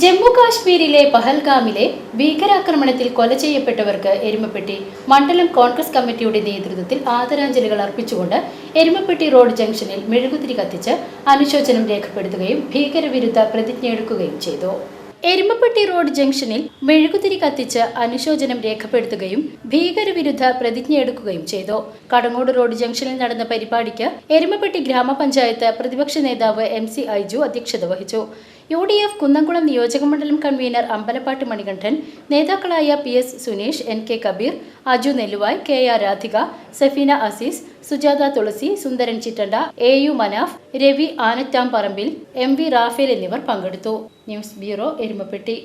Jammu കാശ്മീരിലെ പഹൽഗാമിലെ ഭീകരാക്രമണത്തിൽ കൊല ചെയ്യപ്പെട്ടവർക്ക് എരുമപ്പെട്ടി മണ്ഡലം കോൺഗ്രസ് കമ്മിറ്റിയുടെ നേതൃത്വത്തിൽ ആദരാഞ്ജലികൾ അർപ്പിച്ചുകൊണ്ട് എരുമപ്പെട്ടി റോഡ് ജംഗ്ഷനിൽ മെഴുകുതിരി കത്തിച്ച് അനുശോചനം രേഖപ്പെടുത്തുകയും ഭീകരവിരുദ്ധ പ്രതിജ്ഞയെടുക്കുകയും ചെയ്തു. എരുമപ്പെട്ടി റോഡ് ജംഗ്ഷനിൽ മെഴുകുതിരി കത്തിച്ച് അനുശോചനം രേഖപ്പെടുത്തുകയും ഭീകരവിരുദ്ധ പ്രതിജ്ഞയെടുക്കുകയും ചെയ്തു. കടങ്ങോട് റോഡ് ജംഗ്ഷനിൽ നടന്ന പരിപാടിക്ക് എരുമപ്പെട്ടി ഗ്രാമപഞ്ചായത്ത് പ്രതിപക്ഷ നേതാവ് എം സി ഐജു അധ്യക്ഷത വഹിച്ചു. യു ഡി എഫ് കുന്നംകുളം നിയോജകമണ്ഡലം കൺവീനർ അമ്പലപ്പാട്ട് മണികണ്ഠൻ നേതാക്കളായ P S Suneesh N K Kabeer Aju Nelluvai K R Radhika Safeena Azeez Sujatha Thulasi Sundaran Chittanda A U Manaf Ravi Anattamparambil M V Raphael എന്നിവർ പങ്കെടുത്തു. News bureau Erumapetty.